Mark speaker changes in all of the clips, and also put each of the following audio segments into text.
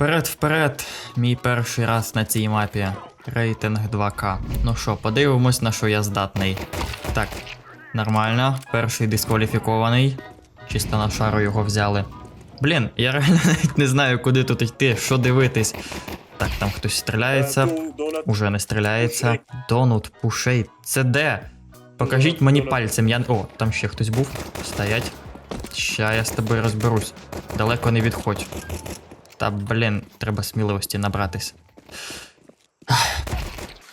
Speaker 1: Вперед, вперед, мій перший раз на цій мапі. Рейтинг 2К. Ну що, подивимось, на що я здатний. Так, нормально. Перший дискваліфікований. Чисто на шару його взяли. Блін, я реально навіть не знаю, куди тут йти, що дивитись. Так, там хтось стріляється. Уже не стріляється. Донут, пушей. Це де? Покажіть мені пальцем. Я. О, там ще хтось був. Стоять. Ща я з тобою розберусь. Далеко не відходь. Та блін, треба сміливості набратись.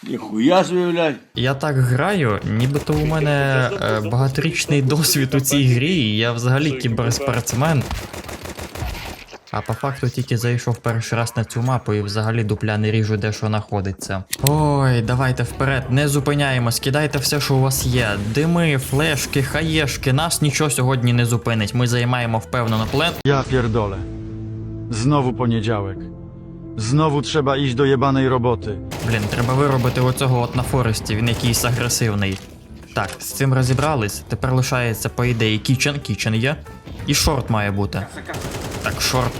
Speaker 2: Ніхуя блядь.
Speaker 1: Я так граю, нібито у мене е, багаторічний досвід у цій грі, і я взагалі кіберспортсмен. А по факту тільки зайшов перший раз на цю мапу і взагалі дупля не ріжу, де що знаходиться. Ой, давайте вперед, не зупиняємось, кидайте все, що у вас є. Дими, флешки, хаєшки, нас нічого сьогодні не зупинить. Ми займаємо впевнено плен.
Speaker 3: Ja pierdolę. Znowu poniedziałek. Znowu trzeba iść do jebanej roboty.
Speaker 1: Блін, треба виробити оцього от на Форесті, він якийсь агресивний. Так, з цим розібрались. Тепер лишається, по ідеї, кічен, кічен є. І шорт має бути. Так, шорт.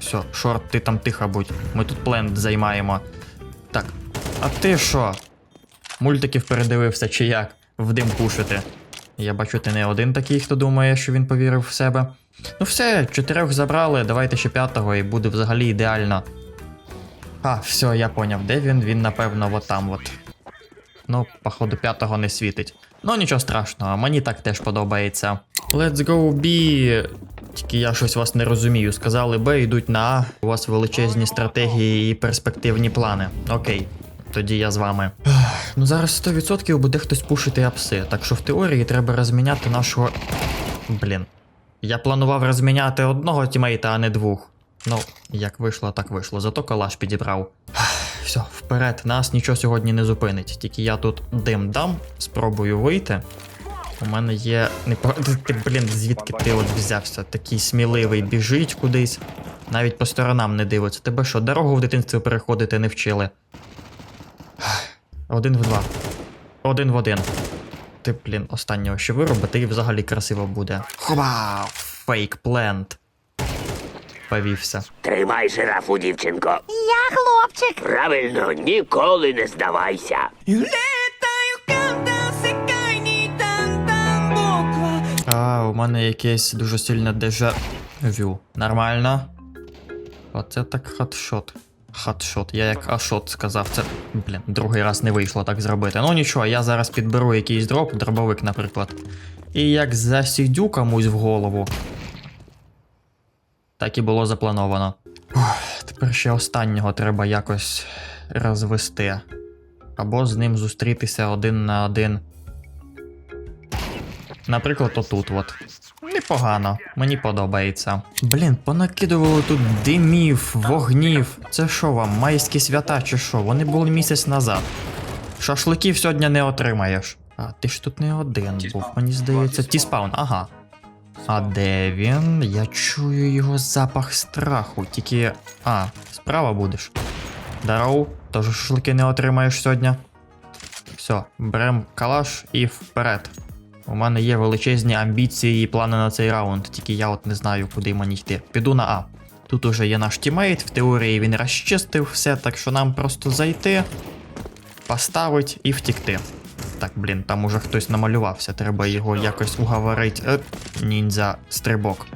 Speaker 1: Все, шорт, ти там тихо будь. Ми тут плент займаємо. Так. А ти що? Мультиків передивився чи як? В дим пушити. Я бачу, ти не один такий, хто думає, що він повірив в себе. Ну все, чотирьох забрали, давайте ще п'ятого і буде взагалі ідеально. А, все, я поняв, де він? Він, напевно, от там от. Ну, походу, п'ятого не світить. Ну, нічого страшного, мені так теж подобається. Let's go B. Тільки я щось вас не розумію. Сказали Б, йдуть на А. У вас величезні стратегії і перспективні плани. Окей, тоді я з вами. Ну зараз 100% буде хтось пушити апси, так що в теорії треба розміняти нашого. Блін. Я планував розміняти одного тімейта, а не двох. Ну, як вийшло, так вийшло. Зато калаш підібрав. Все, вперед, нас нічого сьогодні не зупинить. Тільки я тут дим дам, спробую вийти. У мене є. Не ти, блін, звідки ти от взявся? Такий сміливий біжить кудись. Навіть по сторонам не дивиться. Тебе що, дорогу в дитинстві переходити не вчили? Один в два. Один в один. Ти, блін, останнього ще виробити і взагалі красиво буде. Хоба! фейк-плент. Повівся.
Speaker 4: Тримай жирафу, дівчинко.
Speaker 5: Я хлопчик.
Speaker 4: Правильно, ніколи не здавайся.
Speaker 1: А, у мене якесь дуже сильне дежавю. Нормально. Оце так хатшот. Хатшот. Я як ашот сказав. Це. Блін, другий раз не вийшло так зробити. Ну нічого, я зараз підберу якийсь дроп, дробовик, наприклад. І як засідю комусь в голову. Так і було заплановано. Тепер ще останнього треба якось розвести. Або з ним зустрітися один на один. Наприклад, отут от. Непогано, мені подобається. Блін, понакидували тут димів, вогнів. Це що вам, майські свята чи що? Вони були місяць назад. Шашликів сьогодні не отримаєш. А ти ж тут не один був, мені здається. Тіспаун, ага. А де він? Я чую його запах страху. Тільки. А, справа будеш. Дароу, тож шашлики не отримаєш сьогодні. Все, берем калаш і вперед. У мене є величезні амбіції і плани на цей раунд, тільки я от не знаю, куди мені йти. Піду на А. Тут уже є наш тімейт, в теорії він розчистив все, так що нам просто зайти, поставить і втікти. Так, блін, там уже хтось намалювався, треба його якось уговорити. Е, ніндзя стрибок.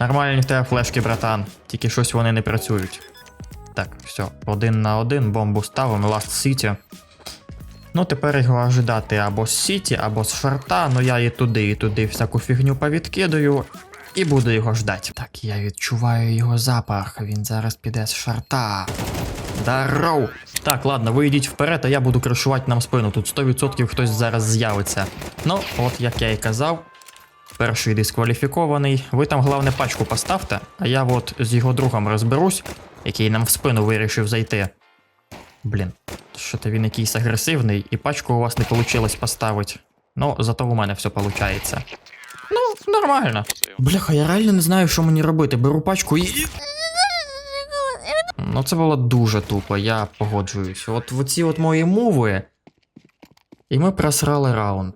Speaker 1: Нормальні в тебе флешки, братан, тільки щось вони не працюють. Так, все, один на один, бомбу ставимо, Last City. Ну, тепер його ожидати або з Сіті, або з шарта, ну я і туди, і туди всяку фігню повідкидаю. І буду його ждати. Так, я відчуваю його запах. Він зараз піде з шарта. Дароу! Так, ладно, ви йдіть вперед, а я буду кришувати нам спину. Тут 100% хтось зараз з'явиться. Ну, от як я і казав, перший дискваліфікований. Ви там головне пачку поставте, а я от з його другом розберусь, який нам в спину вирішив зайти. Блін, що то він якийсь агресивний, і пачку у вас не вийшло поставити. Ну, зато у мене все виходить. Ну, нормально. Бляха, я реально не знаю, що мені робити. Беру пачку і. Ну, це було дуже тупо, я погоджуюсь. От в оці от мої мови. І ми просрали раунд.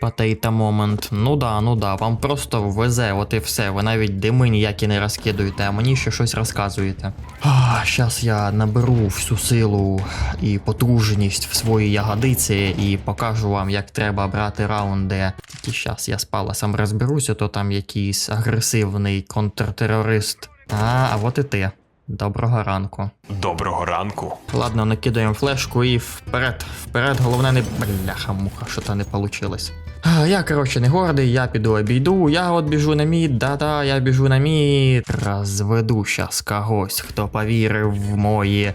Speaker 1: Потейта момент. Ну да, ну да, вам просто везе, от і все. Ви навіть дими ніякі не розкидуєте, а мені ще щось розказуєте. А, щас я наберу всю силу і потужність в свої ягодиці і покажу вам, як треба брати раунди. Тільки щас я з паласом розберуся, то там якийсь агресивний контртерорист. А, а от і ти. Доброго ранку.
Speaker 5: Доброго ранку.
Speaker 1: Ладно, накидаємо флешку і вперед, вперед, головне не. Бляха, муха, що то не вийшло. Я, коротше, не гордий, я піду обійду, я от біжу на мід, да-да, я біжу на мід. Розведу щас когось, хто повірив в мої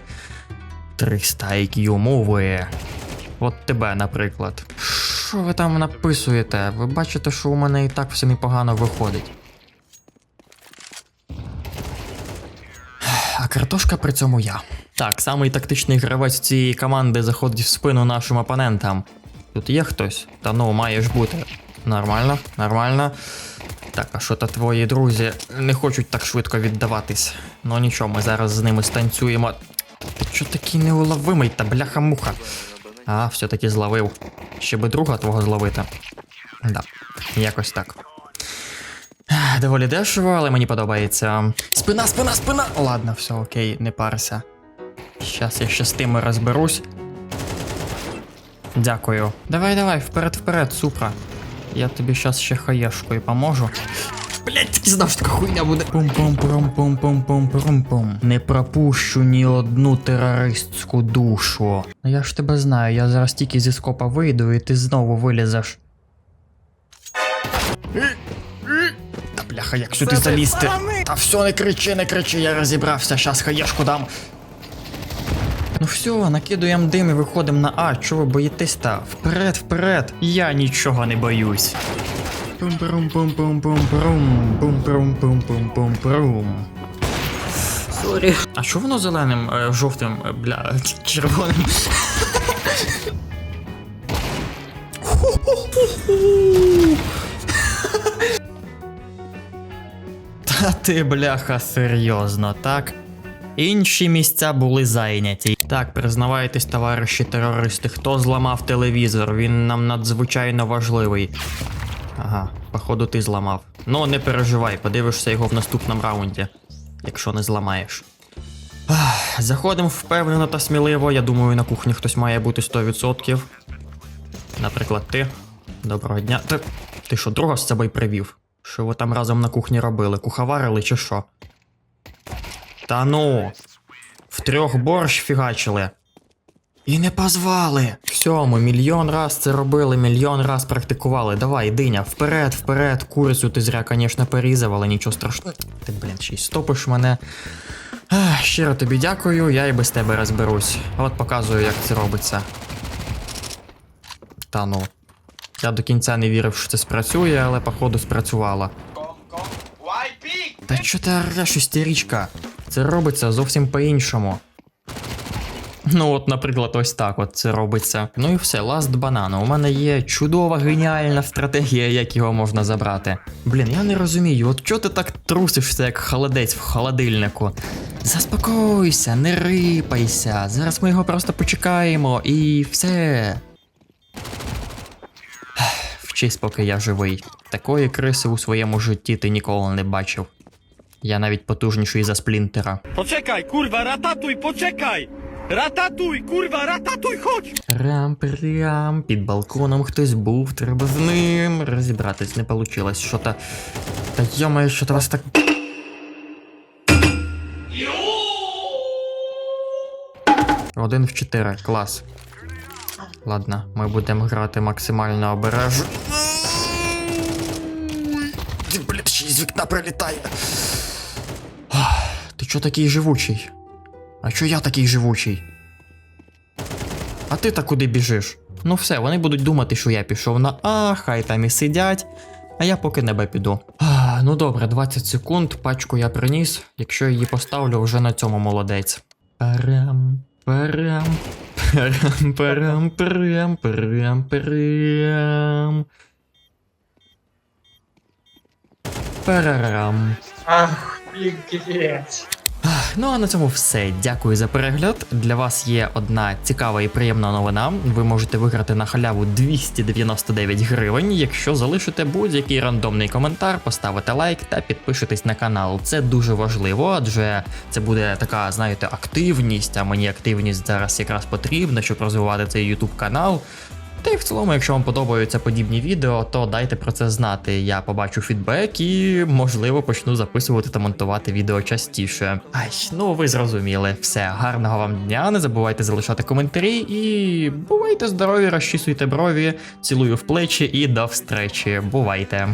Speaker 1: 300 IQ мови. От тебе, наприклад. Що ви там написуєте? Ви бачите, що у мене і так все непогано виходить. Картошка при цьому я. Так, самий тактичний гравець цієї команди заходить в спину нашим опонентам. Тут є хтось? Та ну, маєш бути. Нормально, нормально. Так, а що то твої друзі не хочуть так швидко віддаватись. Ну нічого, ми зараз з ними станцюємо. Ти чо такий неуловимий та бляха-муха? А, все-таки зловив. Ще би друга твого зловити. Да, якось так. Доволі дешево, але мені подобається. Спина, спина, спина! Ладно, все, окей, не парся. Щас я ще з тими розберусь. Дякую. Давай, давай, вперед, вперед, супра. Я тобі щас ще хаєшкою поможу. Блять, таки знав, що така хуйня буде. пум пум пум пум пум пум пум пум Не пропущу ні одну терористську душу. Ну я ж тебе знаю, я зараз тільки зі скопа вийду, і ти знову вилізеш. Бляха, як сюди залізти? Та все, не кричи, не кричи, я розібрався, щас хаєшку дам. Ну все, накидуємо дим і виходимо на А. Чого ви боїтесь та? Вперед, вперед! Я нічого не боюсь. Пум-пум-пум-пум-пум-пум. Пум-пум-пум-пум-пум-пум.
Speaker 6: Сорі.
Speaker 1: А що воно зеленим, е, жовтим, е, бля, червоним? Та ти, бляха, серйозно, так? Інші місця були зайняті. Так, признавайтесь, товариші терористи, хто зламав телевізор? Він нам надзвичайно важливий. Ага, походу ти зламав. Ну, не переживай, подивишся його в наступному раунді, якщо не зламаєш. Ах, Заходимо впевнено та сміливо. Я думаю, на кухні хтось має бути 100%. Наприклад, ти. Доброго дня. Ти, ти що, друга з собою привів? Що ви там разом на кухні робили? Куховарили чи що? Та ну. Втрьох борщ фігачили. І не позвали. Все, ми мільйон раз це робили, мільйон раз практикували. Давай, диня, вперед, вперед. Курицю ти зря, звісно, порізав, але нічого страшного. Ти, блін, ще й стопиш мене. Ах, Щиро тобі дякую, я і без тебе розберусь. От показую, як це робиться. Та ну. Я до кінця не вірив, що це спрацює, але походу спрацювало. Та чо ти ореш, істеричка? Це робиться зовсім по-іншому. Ну, от, наприклад, ось так от це робиться. Ну і все, ласт банану. У мене є чудова геніальна стратегія, як його можна забрати. Блін, я не розумію, от чого ти так трусишся, як холодець в холодильнику? Заспокойся, не рипайся. Зараз ми його просто почекаємо і все. Вчись, поки я живий. Такої криси у своєму житті ти ніколи не бачив. Я навіть потужніший за сплінтера.
Speaker 7: Poczekaj, kurwa, ratatuj, poczekaj! Ratatuj, kurwa, ratatuj, chodź!
Speaker 1: Рам-прям, під балконом хтось був, треба з ним розібратись, не вийшло. Що то. Та йомаю, що то вас так. Один в чотири, клас. Ладно, ми будемо грати максимально обережно. Блядь, ще й з вікна прилітає. Ти чо такий живучий? А чо я такий живучий? А ти та куди біжиш? Ну все, вони будуть думати, що я пішов на А, хай там і сидять, а я поки на Б піду. А, ну добре, 20 секунд, пачку я приніс. Якщо її поставлю, вже на цьому молодець. Парам, парам, парам, парам, парам, парам, парам. Парарам.
Speaker 8: Ах, блин, капец.
Speaker 1: Ну а на цьому все. Дякую за перегляд. Для вас є одна цікава і приємна новина. Ви можете виграти на халяву 299 гривень, якщо залишите будь-який рандомний коментар, поставите лайк та підпишетесь на канал. Це дуже важливо, адже це буде така, знаєте, активність. А мені активність зараз якраз потрібна, щоб розвивати цей YouTube канал. Та й в цілому, якщо вам подобаються подібні відео, то дайте про це знати. Я побачу фідбек і, можливо, почну записувати та монтувати відео частіше. Ай, ну ви зрозуміли. Все, гарного вам дня, не забувайте залишати коментарі і бувайте здорові, розчісуйте брові, цілую в плечі і до встречі. Бувайте.